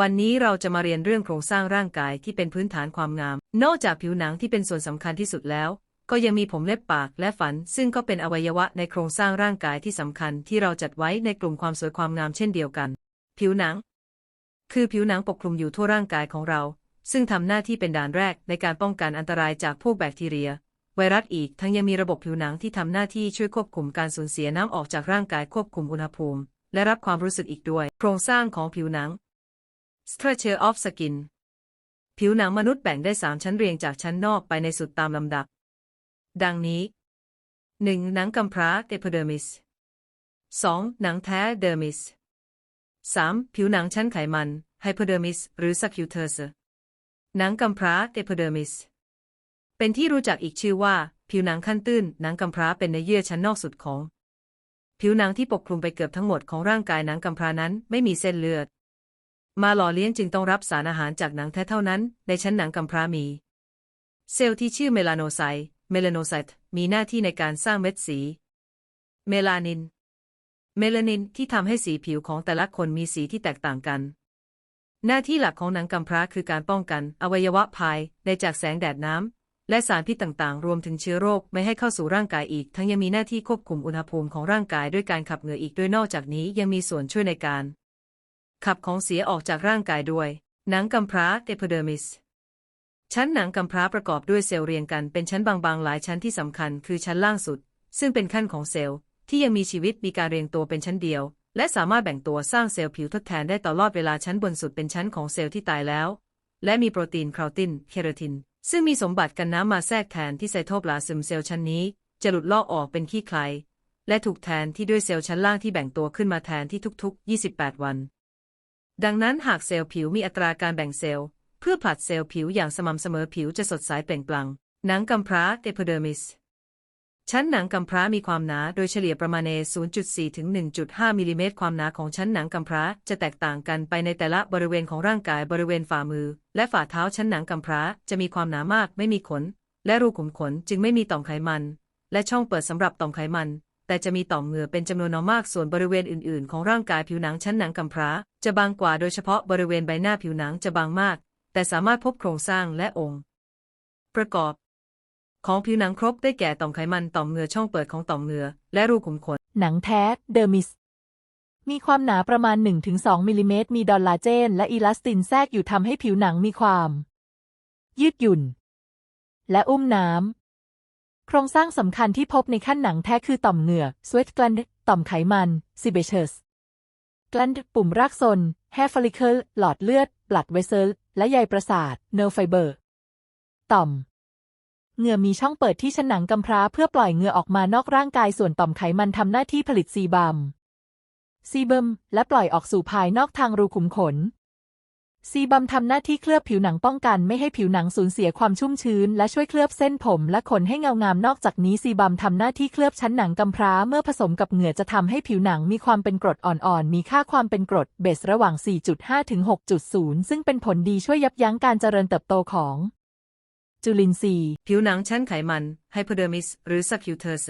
วันนี้เราจะมาเรียนเรื่องโครงสร้างร่างกายที่เป็นพื้นฐานความงาม นอกจากผิวหนังที่เป็นส่วนสำคัญที่สุดแล้ว ก็ยังมีผมเล็บปากและฝัน ซึ่งก็เป็นอวัยวะในโครงสร้างร่างกายที่สำคัญที่เราจัดไว้ในกลุ่มความสวยความงามเช่นเดียวกัน ผิวหนัง คือผิวหนังปกคลุมอยู่ทั่วร่างกายของเรา ซึ่งทำหน้าที่เป็นด่านแรกในการป้องกันอันตรายจากพวกแบคทีเรีย ไวรัสอีก ทั้งยังมีระบบผิวหนังที่ทำหน้าที่ช่วยควบคุมการสูญเสียน้ำออกจากร่างกายควบคุมอุณหภูมิ และรับความรู้สึกอีกด้วย โครงสร้างของผิวหนัง Structure of Skin ผิวหนังมนุษย์แบ่งได้3ชั้นเรียงจากชั้นนอกไปในสุดตามลำดับ ดังนี้ 1. หนังกำพร้า Epidermis 2. หนังแท้ Dermis 3. ผิวหนังชั้นไขมัน Hypodermis หรือ Subcutaneous หนังกำพร้า Epidermis เป็นที่รู้จักอีกชื่อว่า ผิวหนังขั้นตื้น หนังกำพร้าเป็นเนื้อเยื่อชั้นนอกสุดของ ผิวหนังที่ปกคลุมไปเกือบทั้งหมดของร่างกายหนังกำพร้านั้นไม่มีเส้นเลือด มาหล่อเลี้ยงจึงต้องรับสารอาหารจากหนังแท้เท่านั้น ในชั้นหนังกำพร้ามี เซลล์ที่ชื่อเมลาโนไซต์เมลาโนไซต์มีหน้าที่ในการสร้างเม็ดสี เมลานิน เมลานินที่ทำให้สีผิวของแต่ละคนมีสีที่แตกต่างกัน หน้าที่หลักของหนังกำพร้าคือการป้องกัน อวัยวะภายในจากแสงแดดน้ำและสารพิษต่างๆ รวมถึงเชื้อโรคไม่ให้เข้าสู่ร่างกายอีก ทั้งยังมีหน้าที่ควบคุมอุณหภูมิของร่างกายด้วยการขับเหงื่ออีกด้วยนอกจากนี้ยังมีส่วนช่วยในการ ขับของเสียออกจากร่างกายด้วย หนังกำพร้า epidermis ชั้นหนังกำพร้าประกอบด้วยเซลล์เรียงกันเป็นชั้นบางๆ หลายชั้นที่สำคัญคือชั้นล่างสุด ซึ่งเป็นขั้นของเซลล์ที่ยังมีชีวิตมีการเรียงตัวเป็นชั้นเดียว และสามารถแบ่งตัวสร้างเซลล์ผิวทดแทนได้ตลอดเวลาชั้นบนสุดเป็นชั้นของเซลล์ที่ตายแล้ว และมีโปรตีนคาร์ตินเคราติน ซึ่งมีสมบัติกันน้ำมาแทรกแทนที่ไซโทปลาซึมเซลล์ชั้นนี้ จะหลุดลอกออกเป็นขี้ใครและถูกแทนที่ด้วยเซลล์ชั้นล่างที่แบ่งตัวขึ้นมาแทนที่ทุกๆ 28 วัน ดังนั้นหากเซลล์ผิวมีอัตราการแบ่งเซลล์ เพื่อผลัดเซลล์ผิวอย่างสม่ำเสมอผิวจะสดใสเปล่งปลั่งหนังกำพร้า epidermis ชั้นหนังกำพร้ามีความหนาโดยเฉลี่ยประมาณ 0.4 ถึง 1.5 มิลลิเมตรความหนาของชั้นหนังกำพร้าจะแตกต่างกันไปในแต่ละบริเวณของร่างกายบริเวณฝ่ามือ และฝ่าเท้าชั้นหนังกำพร้าจะมีความหนามากไม่มีขน และรูขุมขนจึงไม่มีต่อมไขมัน และช่องเปิดสำหรับต่อมไขมัน แต่จะมีต่อมเหงื่อเป็นจำนวนน้อยมากส่วนบริเวณอื่น ๆ ของร่างกายผิวหนังชั้นหนังกำพร้า จะบางกว่าโดยเฉพาะบริเวณใบหน้าผิวหนังจะบางมาก แต่สามารถพบโครงสร้างและองค์ ประกอบ ของผิวหนังครบได้แก่ต่อมไขมันต่อมเหงื่อช่องเปิดของต่อมเหงื่อและรูขุมขน หนังแท้เดอร์มิสมีความหนาประมาณ 1-2มิลลิเมตรมีดอลลาเจน และอีลาสตินแทรกอยู่ทำให้ผิวหนังมีความ ยืดหยุ่น และอุ้มน้ำ ครงสร้างสำคัญที่พบในขั้นหนังแท้คือต่อมเหงื่อ sweat gland ต่อมไขมัน sebaceous gland ปุ่มรากซน hair follicle หลอดเลือด blood vessel และใยประสาท nerve fiber ต่อมเหงื่อมีช่องเปิดที่ชั้นหนังกำพร้าเพื่อปล่อยเหงื่อออกมานอกร่างกายส่วนต่อมไขมันทำหน้าที่ผลิตซีบัมซีบัมและปล่อยออกสู่ภายนอกทางรูขุมขน ซีบัมทำหน้าที่เคลือบผิวหนังป้องกันไม่ให้ผิวหนังสูญเสียความชุ่มชื้น และช่วยเคลือบเส้นผมและขนให้เงางามนอกจากนี้ซีบัมทำหน้าที่เคลือบชั้นหนังกำพร้าเมื่อผสมกับเหงื่อจะทำให้ผิวหนังมีความเป็นกรดอ่อนๆ มีค่าความเป็นกรดเบสระหว่าง 4.5 ถึง 6.0 ซึ่งเป็นผลดีช่วยยับยั้งการเจริญเติบโตของ จุลินทรีย์ ผิวหนังชั้นไขมัน hypodermis หรือ subcutaneous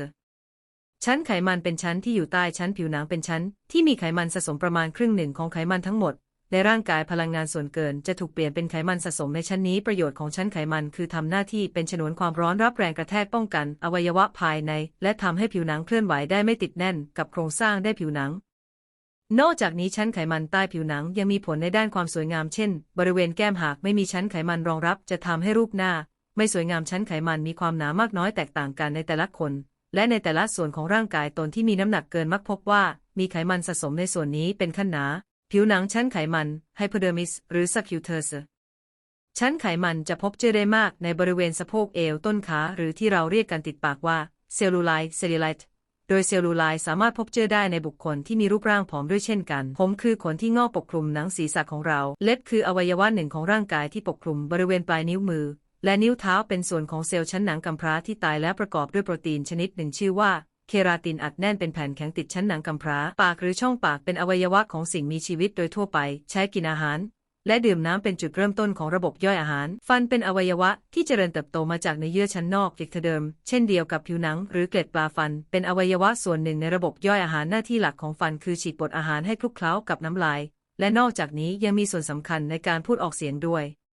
ชั้นไขมันเป็นชั้นที่อยู่ใต้ชั้นผิวหนังเป็นชั้น ที่มีไขมันสะสมประมาณครึ่งหนึ่งของไขมันทั้งหมด ในร่างกายพลังงานส่วนเกินจะถูกเปลี่ยนเป็นไขมันสะสมในชั้นนี้ประโยชน์ของชั้นไขมันคือทำหน้าที่เป็นฉนวนความร้อนรับแรงกระแทกป้องกัน อวัยวะภายใน และทำให้ผิวหนังเคลื่อนไหวได้ไม่ติดแน่นกับโครงสร้างได้ผิวหนัง นอกจากนี้ชั้นไขมันใต้ผิวหนังยังมีผลในด้านความสวยงามเช่น บริเวณแก้มหากไม่มีชั้นไขมันรองรับจะทำให้รูปหน้า ไม่สวยงามชั้นไขมันมีความหนามากน้อยแตกต่างกันในแต่ละคน และในแต่ละส่วนของร่างกายตนที่มีน้ำหนักเกินมักพบว่า มีไขมันสะสมในส่วนนี้เป็นขั้นหนา ผิวหนังชั้นไขมัน hypodermis หรือ subcutaneous ชั้นไขมันจะพบเจอได้มากในบริเวณสะโพกเอวต้นขา หรือที่เราเรียกกันติดปากว่าเซลลูไลท์เซลลูไลท์โดยเซลลูไลท์สามารถพบเจอได้ในบุคคลที่มีรูปร่างผอมด้วยเช่นกัน ผมคือขนที่งอกปกคลุมหนังศีรษะของเรา เล็บคืออวัยวะหนึ่งของร่างกายที่ปกคลุมบริเวณปลายนิ้วมือ และนิ้วเท้าเป็นส่วนของเซลล์ชั้นหนังกำพร้าที่ตายและประกอบด้วยโปรตีนชนิดหนึ่งชื่อว่า เคราตินอัดแน่นเป็นแผ่นแข็งติดชั้นหนังกำพร้า ปากหรือช่องปากเป็นอวัยวะของสิ่งมีชีวิตโดยทั่วไป ใช้กินอาหาร และดื่มน้ำเป็นจุดเริ่มต้นของระบบย่อยอาหาร ฟันเป็นอวัยวะที่เจริญเติบโตมาจากเนื้อเยื่อชั้นนอกเอกเดิม เช่นเดียวกับผิวหนัง หรือเกล็ดปลาฟัน เป็นอวัยวะส่วนหนึ่งในระบบย่อยอาหารหน้าที่หลักของฟันคือฉีดบดอาหารให้คลุกเคล้ากับน้ำลาย และนอกจากนี้ยังมีส่วนสำคัญในการพูดออกเสียงด้วย